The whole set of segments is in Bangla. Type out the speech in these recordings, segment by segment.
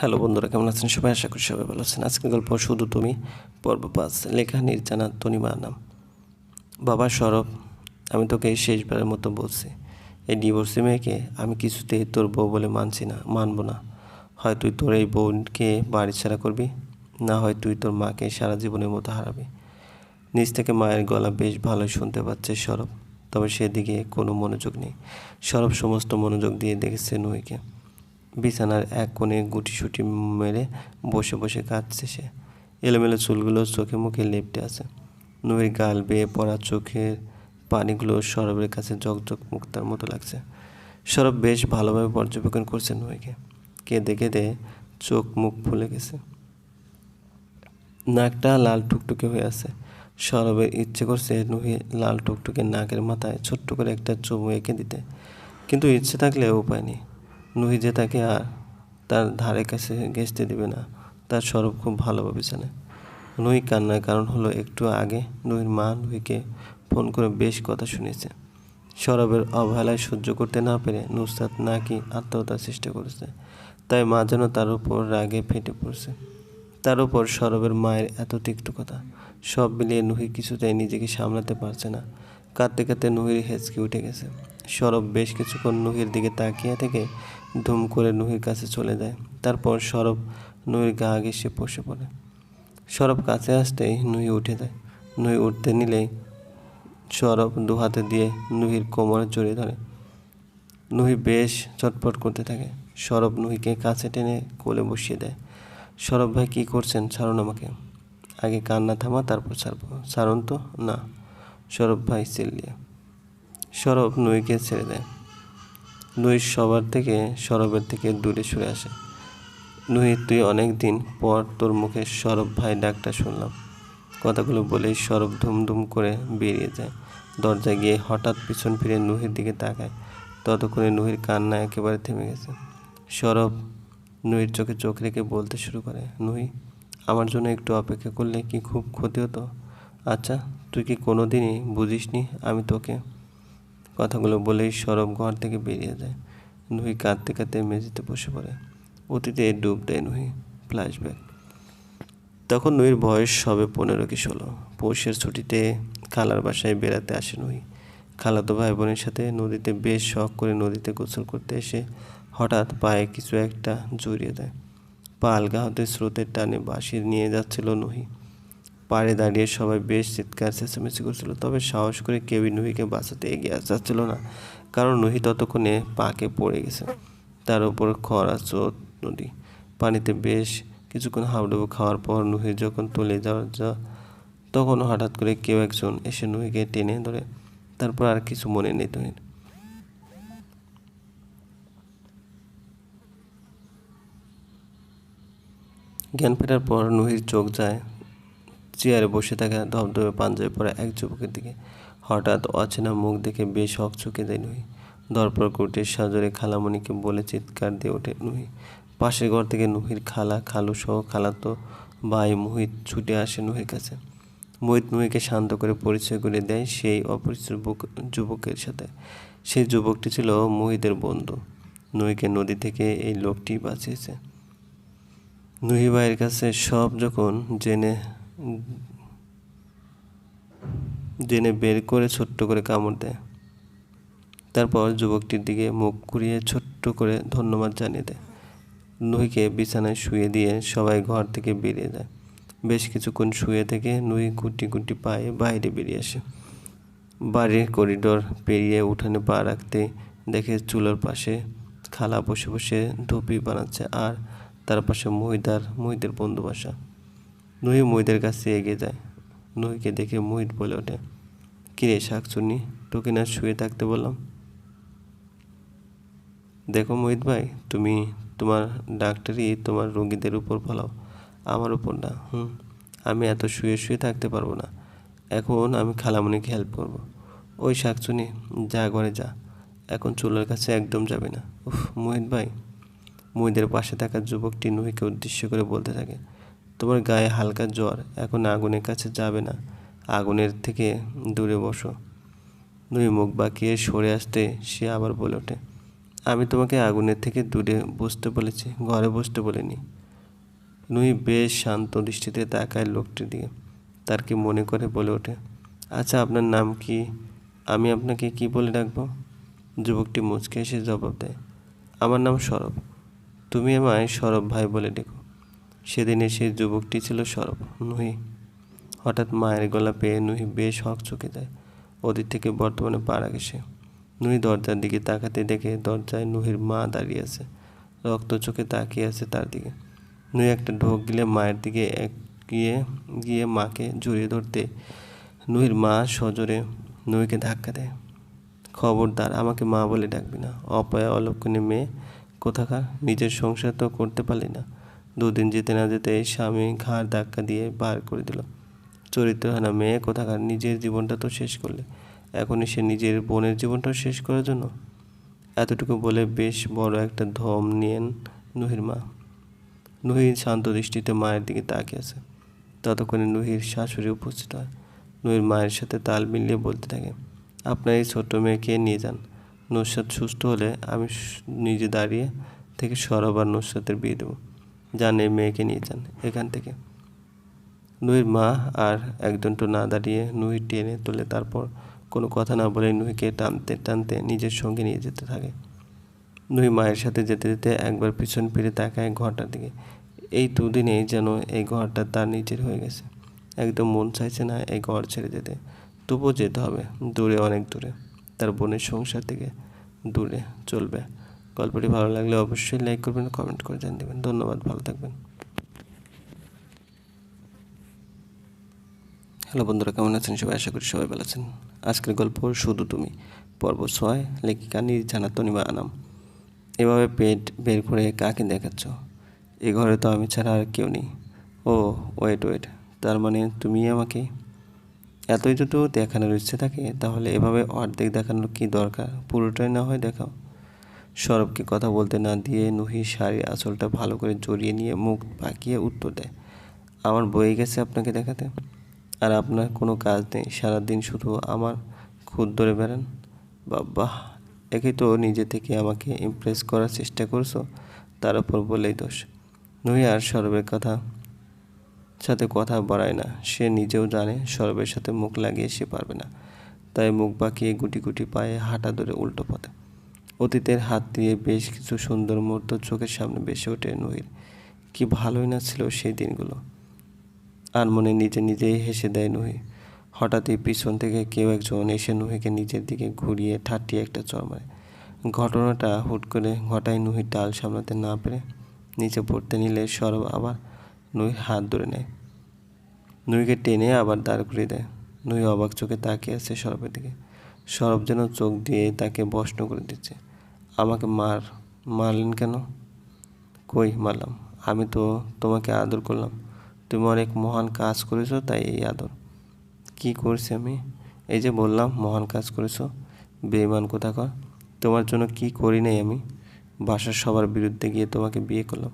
হ্যালো বন্ধুরা, কেমন আছেন সবাই? আশা করি সবাই ভালো আছেন। আজকের গল্প শুধু তুমি, পর্ব পাঁচ, লেখা নির্জানা তনিমা নাম। বাবা সরব, আমি তোকে শেষবারের মতো বলছি, এই ডিভোর্সি মেয়েকে আমি কিছুতেই তোর বউ বলে মানছি না, মানবো না। হয় তুই তোর এই বোনকে বাড়ি ছাড়া করবি, না হয় তুই তোর মাকে সারা জীবনের মতো হারাবি। নিজ থেকে মায়ের গলা বেশ ভালোই শুনতে পাচ্ছে সরব, তবে সেদিকে কোনো মনোযোগ নেই। সরব সমস্ত মনোযোগ দিয়ে দেখেছে নুইকে বিছানার এক কোণে গুটিসুটি মেরে বসে বসে কাঁদছে সে। এলোমেলো চুলগুলো চোখে মুখে লেপটে আছে। নুয়ের গাল বেয়ে পড়া চোখের পানিগুলো সরবের কাছে জকজক মুক্তার মতো লাগছে। সরব বেশ ভালোভাবে পর্যবেক্ষণ করছে নুয়েকে কেঁদে কেঁদে চোখ মুখ ফুলে গেছে। নাকটা লাল টুকটুকে হয়ে আছে। সরবের ইচ্ছে করছে নুহি লাল টুকটুকে নাকের মাথায় ছোট্ট করে একটা চুমু এঁকে দিতে। কিন্তু ইচ্ছে থাকলে উপায় নেই। নুহি যে তাকে আর তার ধারে কাছে ঘেঁচতে দেবে না, তার সরব খুব ভালোভাবে জানে। নুহি কান্নার কারণ হলো একটু আগে নুহির মা নুহিকে ফোন করে বেশ কথা শুনেছে সরবের অবহেলায় সহ্য করতে না পেরে নুসরাত নাকি আত্মহত্যার চেষ্টা করেছে। তাই মা যেন তার উপর রাগে ফেটে পড়ছে। তার উপর সরবের মায়ের এত তিক্ত কথা, সব মিলিয়ে নুহি কিছুতেই নিজেকে সামলাতে পারছে না। কাঁদতে কাঁদতে নুহির হেঁচকে উঠে গেছে। সরব বেশ কিছুক্ষণ নুহির দিকে তাকিয়ে থেকে ধুম করে নুহির কাছে চলে যায়। তারপর সরব নুহির গা ঘেসে বসে পড়ে। সরব কাছে আসতেই নুহি উঠে যায়। নুহি উঠতে নিলেই সরব দু হাতে দিয়ে নুহির কোমরে জড়িয়ে ধরে। নুহি বেশ চটপট করতে থাকে। সরব নুহিকে কাছে টেনে কোলে বসিয়ে দেয়। সরব ভাই, কী করছেন? ছাড়ুন আমাকে। আগে কান্না থামা, তারপর ছাড়বো। ছাড়ুন তো? না। সরব ভাই চিল্লিয়ে সরব নুইকে ছেড়ে দেয়। নুই সবার থেকে, সরবের থেকে দূরে সরে আসে। নুই, তুই অনেক দিন পর তোর মুখে সরব ভাই ডাকটা শুনলাম। কথাগুলো বলেই সরব ধুমধুম করে বেরিয়ে যায়। দরজায় গিয়ে হঠাৎ পিছন ফিরে নুহির দিকে তাকায়। ততক্ষণে নুহির কান্না একেবারে থেমে গেছে। সরব নুহির চোখে চোখ রেখে বলতে শুরু করে, নুহি, আমার জন্য একটু অপেক্ষা করলে কি খুব ক্ষতি হতো? আচ্ছা তুই কি কোনো দিনই বুঝিসনি আমি তোকে? কথাগুলো বলেই সরব ঘর থেকে বেরিয়ে যায়। নুহি কাঁদতে কাঁদতে মেঝেতে বসে পড়ে। অতীতে ডুব দেয় নুহি ফ্ল্যাশব্যাক তখন নুহির বয়স সবে পনেরো কি ষোলো। পৌষের ছুটিতে খালার বাসায় বেড়াতে আসে নুহি। খালাতো ভাই বোনের সাথে নদীতে বেশ শখ করে নদীতে গোসল করতে এসে হঠাৎ পায়ে কিছু একটা জড়িয়ে দেয়। পা আলগা হতে স্রোতের টানে বাঁশিয়ে নিয়ে যাচ্ছিল নুহি। পাড়ে দাঁড়িয়ে সবাই বেশ চিৎকার, চেঁচামেচি করছিল। তবে সাহস করে কেউই নুহিকে বাঁচাতে এগিয়ে যাচ্ছিল না, কারণ নুহি ততক্ষণে পাকে পড়ে গেছে। তার উপর খরা স্রোত নদী। পানিতে বেশ কিছুক্ষণ হাবডুবু খাওয়ার পর নুহি যখন তুলে যাওয়ার যা তখন হঠাৎ করে কেউ একজন এসে নুহিকে টেনে ধরে। তারপর আর কিছু মনে নেই নুহির জ্ঞান ফেরার পর নুহির চোখ যায় চেয়ারে বসে থাকা ধবধবে পাঞ্জাবি পরা এক যুবকের দিকে। হঠাৎ অচেনা মুখ দেখে বেশ চুকে দেয় নুহি। দরপর কুটির সাজরে খালামণিকে বলে চিৎকার দিয়ে ওঠে নুহি। পাশের ঘর থেকে নুহির খালা, খালু সহ খালাতো ভাই মোহিত ছুটে আসে নুহির কাছে। মোহিত নুহিকে শান্ত করে পরিচয় করে দেয় সেই অপরিচিত যুবকের সাথে। সেই যুবকটি ছিল মোহিতের বন্ধু। নুহিকে নদী থেকে এই লোকটি বাঁচিয়েছে। নুহি ভাইয়ের কাছে সব যখন জেনে জেনে বের করে ছোট্ট করে কামড় দেয়। তারপর যুবকটির দিকে মুখ ঘুরিয়ে ছোট্ট করে ধন্যবাদ জানিয়ে দেয়। নুহিকে বিছানায় শুয়ে দিয়ে সবাই ঘর থেকে বেরিয়ে যায়। বেশ কিছুক্ষণ শুয়ে থেকে নুহি গুটি গুটি পায়ে বাইরে বেরিয়ে আসে। বাড়ির করিডোর পেরিয়ে উঠানে পা রাখতে দেখে চুলোর পাশে খালা বসে বসে ধুপি বানাচ্ছে আর তার পাশে মহিদার মহিদের বন্ধু বাসা নুহি মহিদের কাছে এগিয়ে যায়। নুহিকে দেখে মহিত বলে ওঠে, কিরে শাকচুনি তোকে না শুয়ে থাকতে বললাম? দেখো মোহিত ভাই, তুমি তোমার ডাক্তারই তোমার রোগীদের উপর ফলাও আমার উপর না, হুম, আমি এত শুয়ে শুয়ে থাকতে পারব না। এখন আমি খালামণিকে হেল্প করব। ওই শাকচুনি যা ঘরে যা, এখন চুলের কাছে একদম যাবে না। উফ মোহিত ভাই। মোহিতের পাশে থাকা যুবকটি নুহিকে উদ্দেশ্য করে বলতে থাকে তোমার গায়ে হালকা জ্বর, এখন আগুনের কাছে যাবে না। আগুনের থেকে দূরে বসো। নুই মুখ বাঁকিয়ে সরে আসতে সে আবার বলে ওঠে, আমি তোমাকে আগুনের থেকে দূরে বসতে বলেছি, ঘরে বসতে বলিনি। নুই বেশ শান্ত দৃষ্টিতে তাকায় লোকটির দিকে। তার কি মনে করে বলে ওঠে আচ্ছা আপনার নাম কি? আমি আপনাকে কি বলে ডাকবো? যুবকটি মুচকে এসে জবাব দেয়, আমার নাম সরব। তুমি আমায় সরব ভাই বলে ডেকো। সেদিনে সেই যুবকটি ছিল সরব, নুহি। হঠাৎ মায়ের গলা পেয়ে নুহি বেশ হক চোখে যায়। ওদের থেকে বর্তমানে পাড়া গেছে নুহি দরজার দিকে তাকাতে দেখে দরজায় নুহির মা দাঁড়িয়ে আছে। রক্ত চোখে তাকিয়ে আছে তার দিকে। নুই একটা ঢোক গিলে মায়ের দিকে এক গিয়ে গিয়ে মাকে জড়িয়ে ধরতে নুহির মা সজোরে নুইকে ধাক্কা দেয়। খবরদার, আমাকে মা বলে ডাকবি না। অপয়া অলক্ষণে মেয়ে কোথাকার? নিজের সংসার তো করতে পারলি না। দুদিন যেতে না যেতে স্বামী ঘাড় ধাক্কা দিয়ে বার করে দিল। চরিত্রহানা মেয়ে কোথাকার নিজের জীবনটা তো শেষ করলে। এখনই সে নিজের বোনের জীবনটাও শেষ করার জন্য? এতটুকু বলে বেশ বড় একটা ধম নিয়েন নুহির মা। নুহির শান্ত দৃষ্টিতে মায়ের দিকে তাকিয়ে আছে। ততক্ষণে নুহির শাশুড়ি উপস্থিত হয়। নুহির মায়ের সাথে তাল মিলিয়ে বলতে থাকে, আপনার এই ছোট্ট মেয়েকে নিয়ে যান। নুসরাত সুস্থ হলে আমি নিজে দাঁড়িয়ে থেকে সরব আর নুসরাতের বিয়ে দেবো। যান এই মেয়েকে নিয়ে যান এখান থেকে। নুহির মা আর একজনটো না দাঁড়িয়ে নুহি টেনে তুলে তারপর কোনো কথা না বলে নুহিকে টানতে টানতে নিজের সঙ্গে নিয়ে যেতে থাকে। নুহি মায়ের সাথে যেতে যেতে একবার পিছন ফিরে তাকায় ঘরটার দিকে। এই দুদিনেই যেন এই ঘরটা তার নিজের হয়ে গেছে। একদম মন চাইছে না এই ঘর ছেড়ে যেতে। তবুও যেতে হবে, দূরে, অনেক দূরে। তার বোনের সংসার থেকে দূরে চলবে। গল্পটি ভালো লাগলে অবশ্যই লাইক করবেন কমেন্ট করে জানিয়ে দেবেন। ধন্যবাদ, ভালো থাকবেন। হ্যালো বন্ধুরা, কেমন আছেন? সবাই আশা করি সবাই ভালো আছেন। আজকের গল্প শুধু তুমি। পর্ব ছয়, লেখিকা নির্জানা তনিমা আনাম। এভাবে পেট বের করে কাকে দেখাচ্ছ? এ ঘরে তো আমি ছাড়া আর কেউ নেই। ও ওয়েট ওয়েট তার মানে তুমি আমাকে? এতই যদি দেখানোর ইচ্ছে থাকে, তাহলে এভাবে অর্ধেক দেখানোর কি দরকার? পুরোটাই না হয় দেখাও। সরবকে কথা বলতে না দিয়ে নুহি শাড়ির আঁচলটা ভালো করে জড়িয়ে নিয়ে মুখ পাকিয়ে উত্তর দেয়, আমার বয়ে গেছে আপনাকে দেখাতে। আর আপনার কোনো কাজ নেই, সারাদিন শুধু আমার খুদ ধরে বেড়ান। বাবা, একে তো নিজে থেকে আমাকে ইমপ্রেস করার চেষ্টা করছ, তার উপর বলেই দোষ। নুহি আর সরবের কথা সাথে কথা বাড়ায় না। সে নিজেও জানে সরবের সাথে মুখ লাগিয়ে সে পারবে না, তাই মুখ বাঁকিয়ে গুটি গুটি পায়ে হাঁটা ধরে উল্টো পথে। অতীতের হাত দিয়ে বেশ কিছু সুন্দর মুহূর্ত চোখের সামনে বেসে ওঠে নুহির। কি ভালোই না ছিল সেই দিনগুলো। আর মনে নিজে নিজেই হেসে দেয় নুহি হঠাৎই পিছন থেকে কেউ একজন এসে নুহিকে নিজের দিকে ঘুরিয়ে ঠাট্টিয়ে একটা চর মারে। ঘটনাটা হুট করে ঘটায় নুহির ডাল সামলাতে না পেরে নিচে পড়তে নিলে সরব আবার নুহির হাত ধরে নেয়। নুহিকে টেনে আবার দাঁড় করিয়ে দেয়। নুহি অবাক চোখে তাকিয়ে আছে সরবের দিকে। সরব যেন চোখ দিয়ে তাকে বসন করে দিচ্ছে। আমাকে মার, মারলেন কেন? কই মারলাম? আমি তো তোমাকে আদর করলাম। তুমি অনেক মহান কাজ করেছ, তাই এই আদর। কি করছি আমি? এই যে বললাম, মহান কাজ করেছ। বেইমান কোথাকার? তোমার জন্য কি করি নাই আমি? বাসার সবার বিরুদ্ধে গিয়ে তোমাকে বিয়ে করলাম।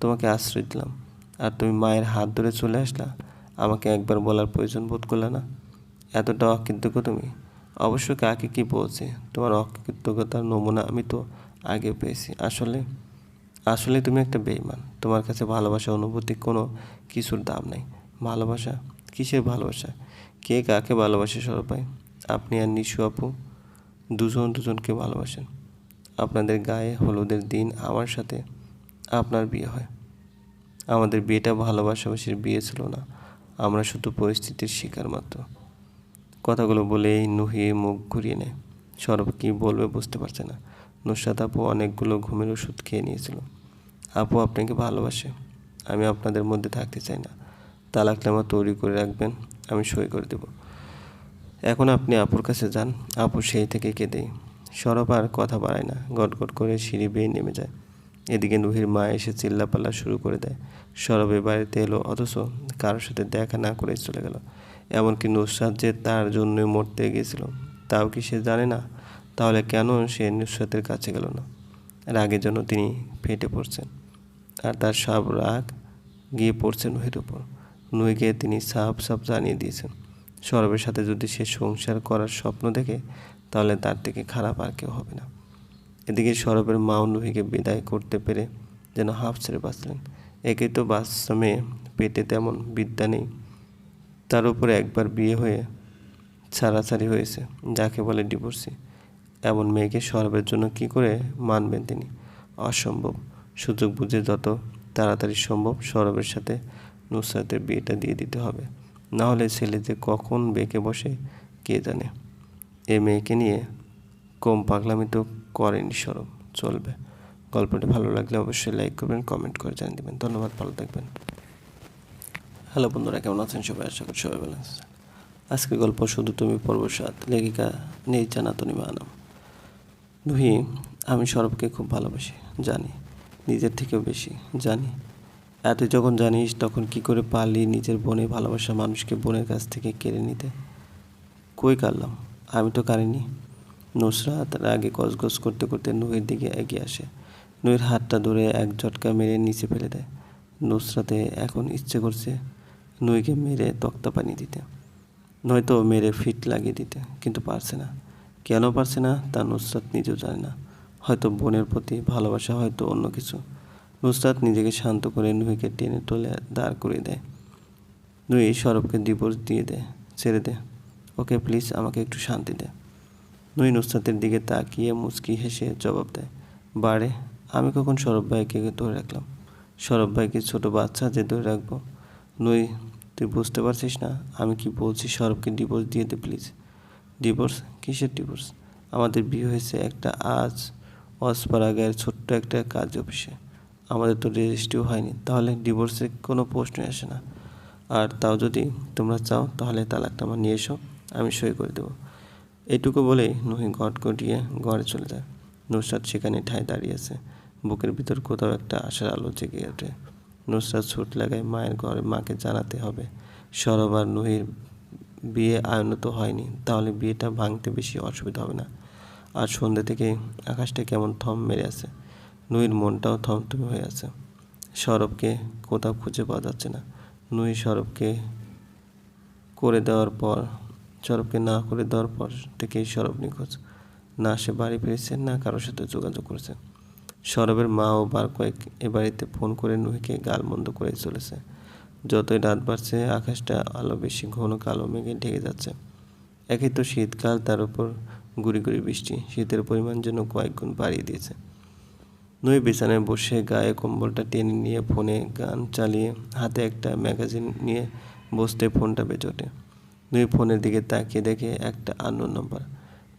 তোমাকে আশ্রয় দিলাম। আর তুমি মায়ের হাত ধরে চলে আসলা? আমাকে একবার বলার প্রয়োজন বোধ করলে না? এতটা অকৃতজ্ঞ তুমি। অবশ্য কাকে কি বলছে? তোমার অকৃতজ্ঞতার নমুনা আমি তো আগে পেয়েছি। আসলে আসলে তুমি একটা বেইমান তোমার কাছে ভালোবাসা, অনুভূতি কোনো কিছুর দাম নাই। ভালোবাসা? কিসের ভালোবাসা? কে কাকে ভালোবাসে সরপাই আপনি আর নিশু আপু দুজন দুজনকে ভালোবাসেন। আপনাদের গায়ে হলুদের দিন আমার সাথে আপনার বিয়ে হয়। আমাদের বিয়েটা ভালোবাসাবাসির বিয়ে ছিল না। আমরা শুধু পরিস্থিতির শিকার মাত্র। কথাগুলো বলেই নুহিয়ে মুখ ঘুরিয়ে নেয়। সরব কী বলবে বুঝতে পারছে না। নুসরাত আপু অনেকগুলো ঘুমের ওষুধ খেয়ে নিয়েছিল। আপু আপনাকে ভালোবাসে। আমি আপনাদের মধ্যে থাকতে চাই না। তালাকনামা তৈরি করে রাখবেন। আমি সই করে দেব। এখন আপনি আপুর কাছে যান। আপু সেই থেকে কেঁদেই। সরব আর কথা বাড়ায় না। গটগট করে সিঁড়ি বেয়ে নেমে যায়। এদিকে নুহির মা এসে চিল্লাপাল্লা শুরু করে দেয়। সরবের বাড়িতে এলো, অথচ কারোর সাথে দেখা না করে চলে গেল। এমনকি নুসরাত যে তার জন্যই মরতে গিয়েছিল, তাও কি সে জানে না? তাহলে কেন সে নুসরাতের কাছে গেল না? রাগের জন্য তিনি ফেটে পড়ছেন। আর তার সব রাগ গিয়ে পড়ছে নুহির উপর। নুহিকে তিনি সাফ সাফ জানিয়ে দিয়েছেন, সরবের সাথে যদি সে সংসার করার স্বপ্ন দেখে, তাহলে তার থেকে খারাপ আর কেউ হবে না। এদিকে সরবের মাও নুহিকে বিদায় করতে পেরে যেন হাফ ছেড়ে বাঁচলেন। একে তো বাচ্চা মেয়ে পেটে তেমন বিদ্যা নেই। তার উপরে একবার বিয়ে হয়ে ছাড়াছাড়ি হয়েছে, যাকে বলে ডিভোর্সি। এমন মেয়েকে সরবের জন্য কি করে মানবেন তিনি? অসম্ভব। সুযোগ বুঝে যত তাড়াতাড়ি সম্ভব সৌরভের সাথে নুসরাতের বিয়েটা দিয়ে দিতে হবে। না হলে ছেলে যে কখন বেঁকে বসে, কে জানে? এ মেয়েকে নিয়ে কম পাগলামি তো করেনি সৌরভ, চলবে। গল্পটি ভালো লাগলে অবশ্যই লাইক করবেন কমেন্ট করে জানিয়ে দেবেন। ধন্যবাদ, ভালো থাকবেন। হ্যালো বন্ধুরা, কেমন আছেন সবাই? আশা করি সবাই ভালো আছেন। আজকের গল্প শুধু তুমি পর্ব সাত লেখিকা নির্জানা তনিমা আনাম। নুহি, আমি সৌরভকে খুব ভালোবাসি, জানি। নিজের থেকেও বেশি, জানি। এত যখন জানিস, তখন কি করে পারলি নিজের বোনে ভালোবাসা মানুষকে বোনের কাছ থেকে কেড়ে নিতে? কই কারলাম আমি তো কারিনি নুসরাত আগে গজগজ করতে করতে নুহির দিকে এগিয়ে আসে। নুহির হাতটা ধরে এক ঝটকা মেরে নিচে ফেলে দেয়। নুসরাতে এখন ইচ্ছে করছে নুইকে মেরে তক্তা পানি দিতে। নয়তো মেরে ফিট লাগিয়ে দিতে, কিন্তু পারছে না। কেন পারছে না তা নুসরাত নিজেও জানে না। হয়তো বোনের প্রতি ভালোবাসা, হয়তো অন্য কিছু। নুসরাত নিজেকে শান্ত করে নুহিকে টেনে তোলে, দাঁড় করিয়ে দেয়। নুই সরবকে ডিভোর্স দিয়ে দেয়, ছেড়ে দে ওকে প্লিজ আমাকে একটু শান্তি দে। নুই নুসরাতের দিকে তাকিয়ে মুচকি হেসে জবাব দেয়, বারে, আমি কখন সরব ভাইকে ধরে রাখলাম? সরব ভাইকে ছোটো বাচ্চা যে ধরে রাখব? নুই তুই বুঝতে পারছিস না, আমি কি বলছি সরবকে ডিভোর্স দিয়ে দে প্লিজ ডিভোর্স কিসের ডিভোর্স আমাদের বিয়ে হয়েছে একটা আজ অসপাড়াগায়ের ছোট্ট একটা কাজ অফিসে। আমাদের তো রেজিস্ট্রিও হয়নি, তাহলে ডিভোর্সের কোনো প্রশ্নই আসে না। আর তাও যদি তোমরা চাও, তাহলে তালাকটা আমার নিয়ে এসো, আমি সই করে দেবো। এটুকু বলেই নুহি ঘট ঘটিয়ে ঘরে চলে যায়। নুসরাত সেখানে ঠায় দাঁড়িয়ে আছে। বুকের ভিতর কোথাও একটা আশার আলো জেগে ওঠে। নুসরাত ছুট লাগায় মায়ের ঘরে মাকে জানাতে হবে। সরব আর নুহির বিয়ে আয়নত হয়নি, তাহলে বিয়েটা ভাঙতে বেশি অসুবিধা হবে না। আর সন্ধ্যে থেকে আকাশটা কেমন থম মেরে আছে। নুহির মনটাও থমথমে হয়ে আছে। সরবকে কোথাও খুঁজে পাওয়া যাচ্ছে না। নুহি সরবকে করে দেওয়ার পর সরবকে না করে দেওয়ার পর থেকেই সরব নিখোঁজ। না সে বাড়ি ফিরেছে না কারোর সাথে যোগাযোগ করেছে সরবের মা ও বার কয়েক এ বাড়িতে ফোন করে নুহিকে গালমন্দ করে চলেছে। যতই রাত বাড়ছে, আকাশটা আলো বেশি, ঘন কালো মেঘে ঢেকে যাচ্ছে। একই তো শীতকাল, তার উপর গুড়ি গুড়ি বৃষ্টি। শীতের পরিমাণ যেন কয়েক গুণ বাড়িয়ে দিয়েছে। নুই বিছানায় বসে গায়ে কম্বলটা টেনে নিয়ে ফোনে গান চালিয়ে, হাতে একটা ম্যাগাজিন নিয়ে বসতে ফোনটা বেজে ওঠে। নুই ফোনের দিকে তাকিয়ে দেখে একটা আন্ন নম্বর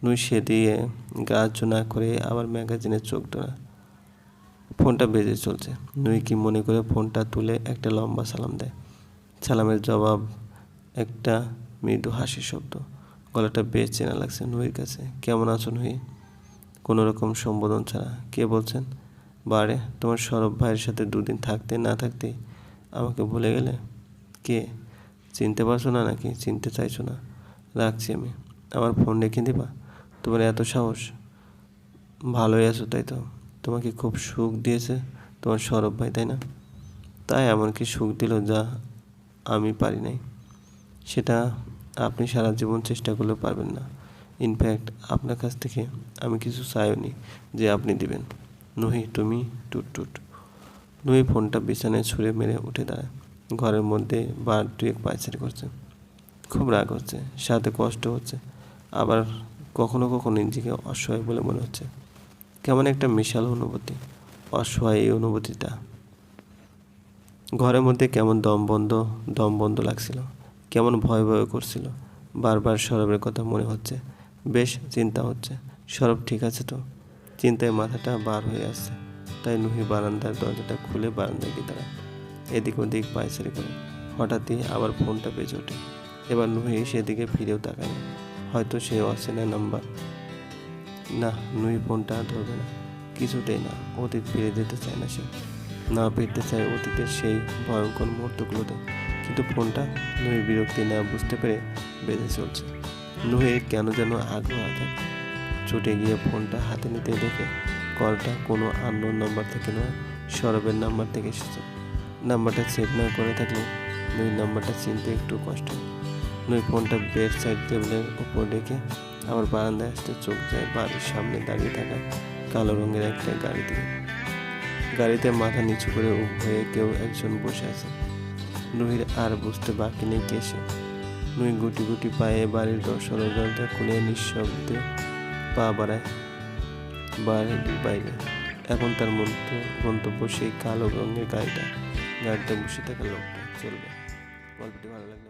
নুই সে দিয়ে গ্রাহ্য না করে আবার ম্যাগাজিনে চোখ ডোনা ফোনটা বেজে চলছে। নুই কি মনে করে ফোনটা তুলে একটা লম্বা সালাম দেয়। সালামের জবাব একটা মৃদু হাসি শব্দ। গলাটা বেশ চেনা লাগছে নুইয়ের কাছে। কেমন আছো নুই? কোনো রকম সম্বোধন ছাড়া। কে বলছেন? বারে, তোমার সরব ভাইয়ের সাথে দুদিন থাকতে না থাকতে আমাকে ভুলে গেলে? কে? চিনতে পারছ না নাকি? চিনতে চাইছো না? রাখছি আমি। আমার ফোন রেখে দিবা? তোমার এত সাহস। ভালোই আছো তাই তো। তোমাকে খুব সুখ দিয়েছে তোমার সরব ভাই, তাই না? তাই এমনকি সুখ দিল যা আমি পারি নাই? সেটা আপনি সারা জীবন চেষ্টা করলেও পারবেন না। ইনফ্যাক্ট আপনার কাছ থেকে আমি কিছু চাইওনি যে আপনি দিবেন। নুহি, তুমি টুট টুট। নুহি, ফোনটা বিছানায় ছুঁড়ে মেরে উঠে দাঁড়ায়। ঘরের মধ্যে বার দুয়েক পায়চারি করছে। খুব রাগ হচ্ছে সাথে কষ্ট হচ্ছে, আবার কখনো কখনো নিজেকে অসহায় বলে মনে হচ্ছে। কেমন একটা বিশাল অনুভূতি, অসহায় এই অনুভূতিটা। ঘরের মধ্যে কেমন দম বন্ধ দম বন্ধ লাগছিল, কেমন ভয় ভয় করছিল, বারবার সরবের কথা মনে হচ্ছে, বেশ চিন্তা হচ্ছে, সরব ঠিক আছে তো? চিন্তায় মাথাটা বার হয়ে আসছে, তাই নুহি বারান্দার দরজাটা খুলে বারান্দায় গিয়ে দাঁড়ায়। এদিক ওদিক পায়চারি করে। হঠাৎই আবার ফোনটা বেজে ওঠে। এবার নুহি সেদিকে ফিরেও তাকায় হয়তো সে অচেনা নাম্বার। না নুই ফোনটা ধরবে না। কিছুতেই না, অতীত ফিরে যেতে চায় না সে। না ফিরতে চায় অতীতের সেই ভয়ঙ্কর মুহূর্তগুলোতে। কিন্তু ফোনটা নুই বিরক্তি না বুঝতে পেরে বেঁধে চলছে। নুহের কেন যেন আগ্রহ আছে ছুটে গিয়ে ফোনটা হাতে নিতে দেখে কলটা কোনো আননোন নাম্বার থেকে নয়, সরবের নাম্বার থেকে এসেছে। নাম্বারটা সেভ না করে থাকলে নুই নাম্বারটা চিনতে একটু কষ্ট হয়। নুই ফোনটা বেড সাইড টেবিলের উপর রেখে আবার বারান্দায় আসতে চোখ যায় বাড়ির সামনে দাঁড়িয়ে থাকা কালো রঙের একটা গাড়ি দিয়ে গাড়িতে মাথা নিচু করে উভয়ে কেউ একজন বসে আছে। নুহির আর বুঝতে বাকি নেই কে সে। নুই গুটি গুটি পায়ে বাড়ির দর্শনের দরজা খুলে নিঃশব্দে পা বাড়ায় বাড়ির বাইরে। এখন তার মন্ত্র গন্তব্য সেই কালো রঙের গাড়িটা। গাড়িতে বসে থাকা লোকটা চলবে। গল্পটি ভালো লাগলে